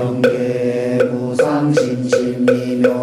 경계 무상신심미묘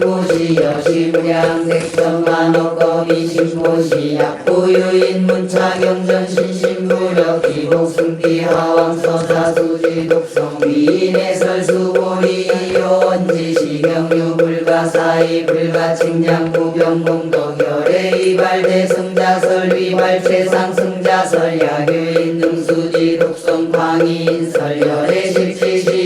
신보시 여시무량 백성만옥거비 신보시 약부유인 문차경전 신신무력 기복승비 하왕서사 수지 독성 위인의 설수보리 요원지 시경유 불가사이 불가칭량 구병공덕 열의 이발대 승자설 위발 최상 승자설 야교인 능수지 독성 광인 설 열의 실지 시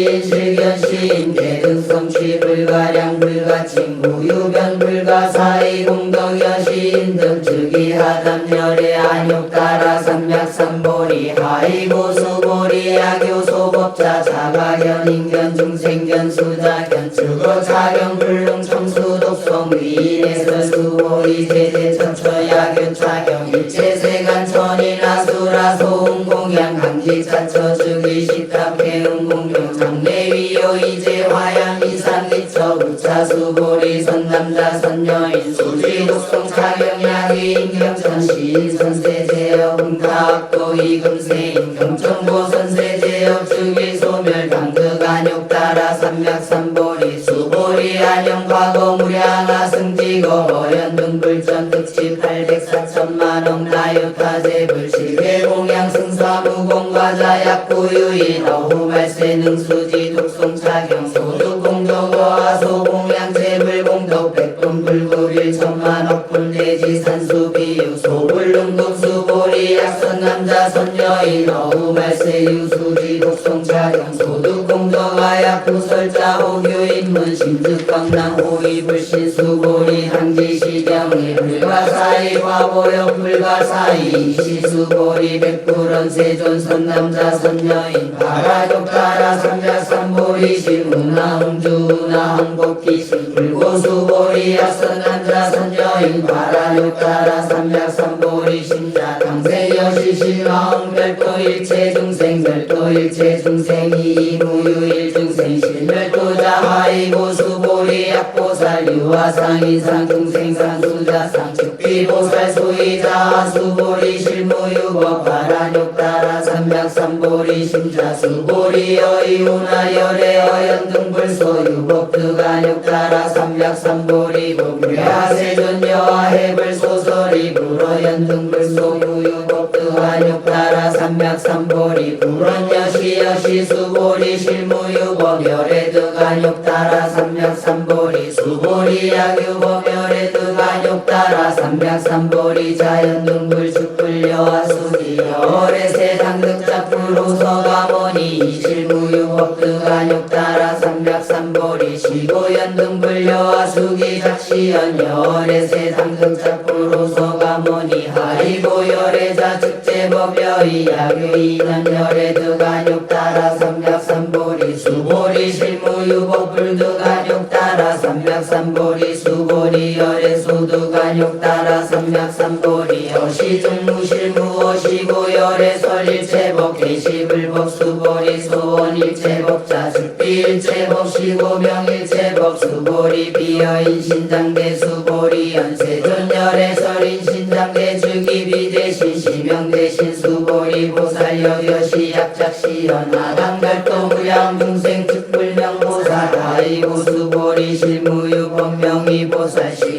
불가량 불가칭 무유변 불가 사이 공덕 여시인 등 즉위하담 열의 안욕 따라 삼약 삼보리 하이고 수보리 야교 소법자 자가견 인견 중생견 수자견 즉어 자경 불능 청수 독성 위인에서 수보리 제대 천처 야교 차경 남자 선녀인 수지 독성 인경 천시인 선세제여 금가학도 이금세인 경정보 선세제여 즉위 소멸 강득 안욕 따라 삼맥 삼보리 수보리 안영 과거 무량아 승지거 어연 등 불전 특집 800 4천만억 나요타제 불시계 공양 승사 무공과자 약부유인 어후 말세 능수 남자 선녀인 어후말세 유수지 독송 차경 소득 공덕아 약부설자 호교인 문신득 강남 호위 불신 수보리 항지 시경이 불가사이 화보역 불가사이 시수보리 백불원 세존 선 남자 선녀인 바라족 따라 삼자삼보리 신문나 홍주나 항복기신 불고수보리 약선 남자 선녀 인 바라족 따라 삼자삼보리 신자. 강세여시 신왕 별도 일체 중생 별도 일체 중생이 무유일 중생. 실별도자 하이고 수보리 약보살 유화상 이상 중생상 수자상. 즉비보살 소이자 수보리 실무유 법 바라욕 따라 삼백삼보리 심자 수보리 여이우나 열애 어연 등 불소 유법 드간욕 따라 삼백삼보리 법묘하세존 여와 해불 소설이 불어연 등 불소 유유법 드간욕 따라 삼백삼보리 불원 여시 여시 수보리 실무유법 열애 드간욕 따라 삼백삼보리 수보리 약유법 열애 드간욕 따라 삼백삼보리 자연등불 축불여와 수기 열애 세상 득작불로 서가모니 이실무유법 드간욕 따라 삼백삼보리 시고연등불여와 수기 작시연 열애 세상 득작불로 서가모니 하이고 열애자 즉제법여이 야교이는 열애 드간 욕 따라 삼백삼보리 수보리 실무유법 불드간욕 따라 삼백삼보리 수보리 열애 소드간욕 따라 삼백삼보리 어시중무실 열애 설일체법 개시불법 수보리 소원 일체법 자축비일체법 시고명 일체법 수보리 비여인 신장대 수보리 연세존 열애 설인 신장대 주기비 대신 시명 대신 수보리 보살 여여시 약작시 연하당 별도 무양 중생 특불명 보살 다이고 수보리 실무유 법명이 보살 시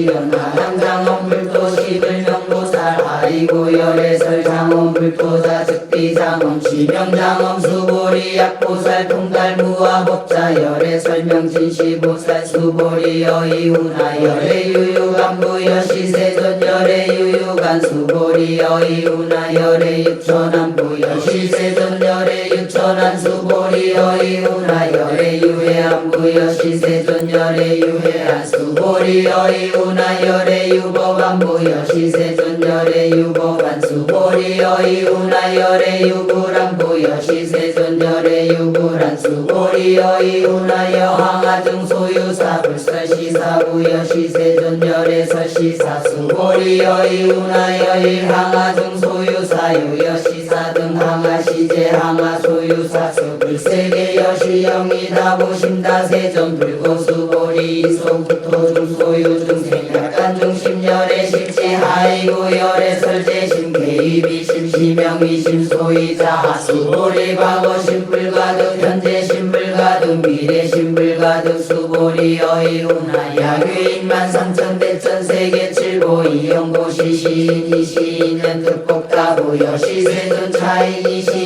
작시연 하당장엄 불도 시불명 보살 아이고 열애설 장엄 불도자 즉비장엄 시명장엄 수보리 약보살 통달무와 법자 열애 설 명 진시보살 수보리 여이우나 열애 유유간부 여시세존 열애 유유간 수보리 여이우나 열애 유천안부 여시세존 열애 유천 천안 수보리 어이 우나 열의 유해 안부여 시세존 열의 유해 안수보리 어이 우나 열의 유법 안부여 시세존 열의 유법 안수 보리 어이 우나 열의 유불 안부여 시세존 열의 유불 안수보리 어이 우나 여 항아등 소유사 불설시사부여 시세존 열의 설시사 수 보리 어이 우나 여 일항아등 소유사 유여 시사 등 항아 시제 항아 소유사 수 불 세계 여시영이다 보심다. 세전 불고 수보리 이소부토 중소유 중생 약간 중심열의 실제 하이고 열의 설제 심 개입이 심시명이 심소이자 하수보리 과거 심불가득 현재 심불가득 미래 심불가득 수보리 어이우나 야유인만 삼천 대천 세계 칠보 이영고시 시인이 시인년 득복다부 여시세존 차인이 시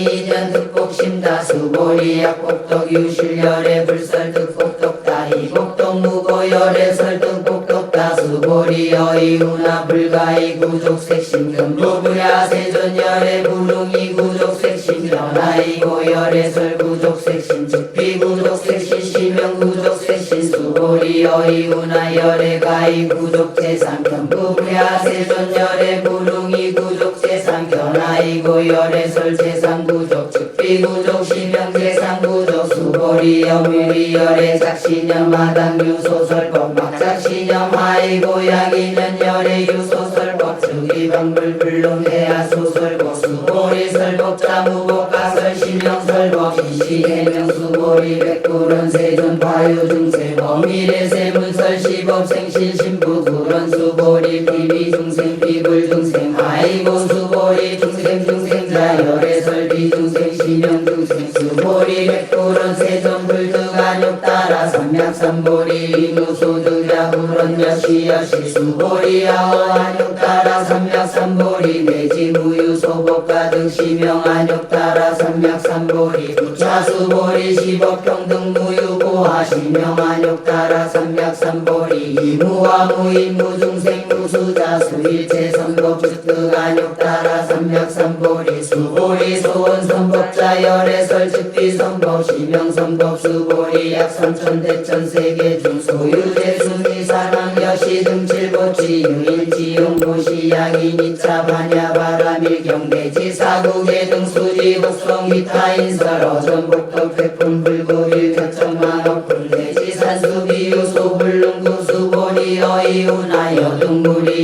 인년 득복심다 수 보리 약복덕 유실열의 불설 득복덕다 이복덕 무고열의 설득복덕다 수 보리 어이 우나 불가이 구족색신 금부부야 세존열의 부릉이 구족색신 변화이 고열의 설 구족색신 즉비 구족색신 시명 구족색신 수보리 어이 우나 열의 가이 구족재산 견부부야 세존열의 부릉이 구족재산 변화이 고 열의 설재산 구족 즉비구족 시명재산 구족 수보리 여미리 열의 작신년 마당 유 소설법 막작신년 하이 고양이년 열의 유소설법 즉이방불 불론해야 소설법 수보리 설법 자 무법 가설 시명설법 시시해명 수보리 백구론 세존 과유중세 범일의 세문설 시법 생신 신부 구론 수보리 비비 중생 비불 중생 중생 중생자 열의 설비 중생 시명 중생 수보리 불득 안욕 따라 삼약삼보리 이무소득야 불원 여시 여시 수보리 아어 안욕 따라 삼약삼보리 내지 무유 소복 가득 시명 안욕 따라 삼약삼보리 부차수보리 시법평등 무유 고하 시명 안욕 따라 삼약삼보리 이무와 무인 무중생 수일체 선법 즉득 안욕 따라 삼약삼보리 수보리 소원 선법자 열의 설측비 선법 시명 선법 수보리 약 삼천 대천 세계 중 소유대 순위 사랑 여시 등 칠보치 유일지 용고시 양인 이차 반야 바람일 경대지 사국의 등 수지 복성 기타 인설 어전 복덕 백품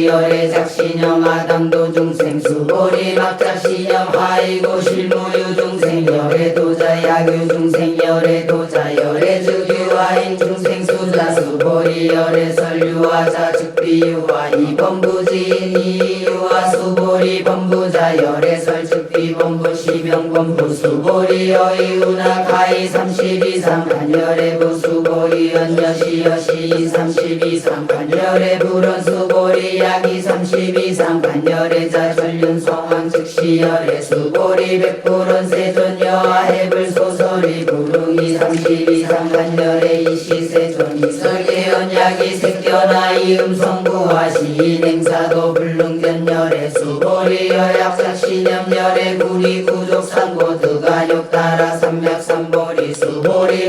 여등무리 열의 작신형 아당도 중생 수보리 막작신형 하이고 실무유 중생 열의 도자 야규 중생 열의 도자 열의 즉유와인 중생 수자 수보리 열의 설유와 자 즉비유와 이범부지인 이유와 수보리 범부자 열의 설즉비 범부 시명 범부 수 보리 어이우나 가이 삼십이삼 간열의 부수보리 연여시 여시 삼십이삼 간열의 불원 수보리 약이 삼십이삼 간열의 자전륜 성황 즉시 열의 수보리 백불원 세존 여하 해불 소설이 부릉이 삼십이삼 간열의 이시세존 이설계 연 약이 색견하 이음성부와 시인 행사도 불능견열의 수보리 여약작 신염열의 구리 구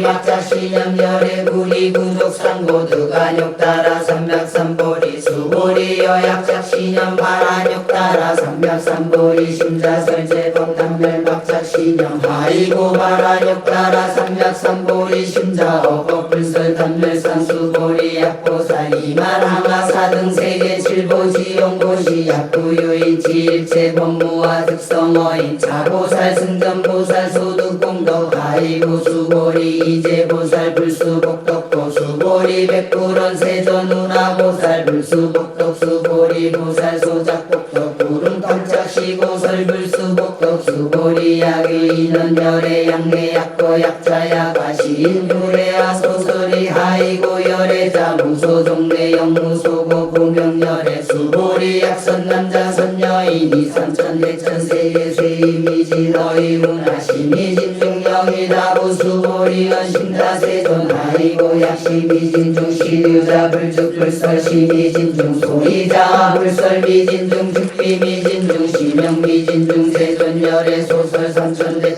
막작 신염열의 구리 구족 상고 득안욕 따라 삼맥삼보리 수보리 여약작 신염 바란욕 따라 삼맥삼보리 심자설제 법담멸 막작 신염 하이고 바란욕 따라 삼맥삼보리 심자 어법 불설 담멸산 수보리 약보살 이만 항아사 등 세계 칠보지 용고시 약구유인 지 일체 법무와 득성어인 자보살 승전보살 소득공 덕 하이고 수보리 이제 보살 불 수복덕도 수보리 백불원 세전운하보살 불 수복덕 수보리 보살 소작복덕 구름탐착시고 설 불 수복덕 수보리 약의 인원 열의 양내 약거 약자야 가 시인불의아 소설이 하이고 열애자 무소종내 영무소고 공명 열의 수보리 약선 남자 선여인이 삼천대천 세계 세이미지 너희 문화시미진 중영이다 부수보리 연신다 세존 하이고 약시미진 중 시류자 불죽 불설 시미진 중 소리자 불설 미진 중 즉비 미진 중 시명 미진 중 세존 열의 소설 삼천대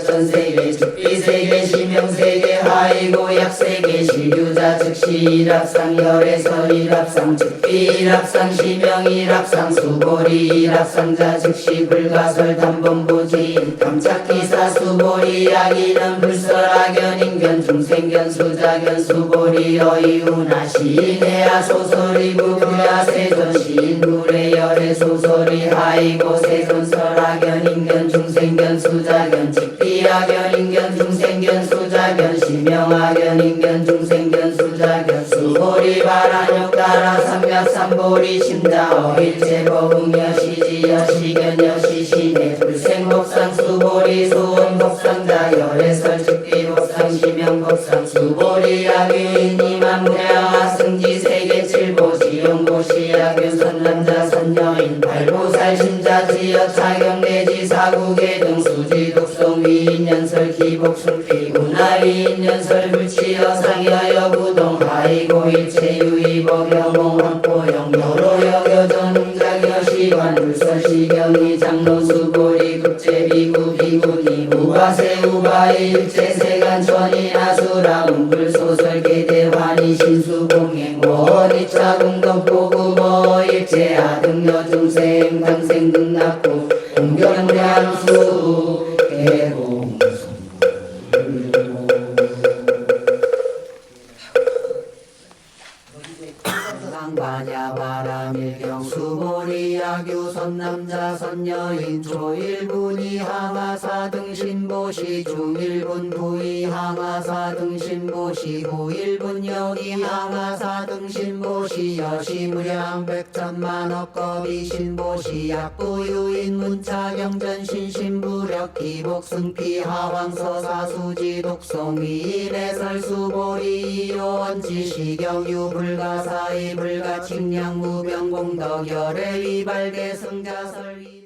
일합상 열에서 일합상 즉비 일합상 시명 일합상 수보리 일합상자 즉시 불가설 담범보지 감착기사 수보리 야기는 불설하견 인견 중생견 수자견 수보리 어이우나 시인해야 소설이 부부야 세존 시인 불의 열의 소설이 하이고 세존 설하견 인견 중생견 수자견 직비하견 인견 중생견 수자견 시명하견 인견 수 보리 바란역 따라 삼약 삼보리 심자 어일체 버궁여 시지여 시견 여시시네 불생복상 수보리 소원복상자 열애설 즉비복상 시명복상 수보리 야규인이 만무야 승지 세계 칠보 지 용보시 야규 선남자 선여인 발보살 심자 지여 차경 내지 사국의 등 유의법 여몽 확보영 여로 여겨전 응자여 시관 불설시경이 장로 수보리 국제비구 비구니 우바세 우바이 일체 세간 천이 아수라 운불소설 계대환이 신수공행 원이차 공덕보구뭐 일체 아등 여중생 당생 등납고 공경량 바람일경 수보리 야규 선남자 선여인 초일분이 항하사 등 신보시 중일분 부이 항하사 등 신보시 후일분 여기 항하사 등 신보시 여시 무량 백천만억겁이 신보시 약부유인 문차경전 신신부력 기복승피 하왕서사수지 독송위 일해설 수보리 요원지 시경유 불가사의 불가칭량 무병공덕 열애 위발계 승자설 위발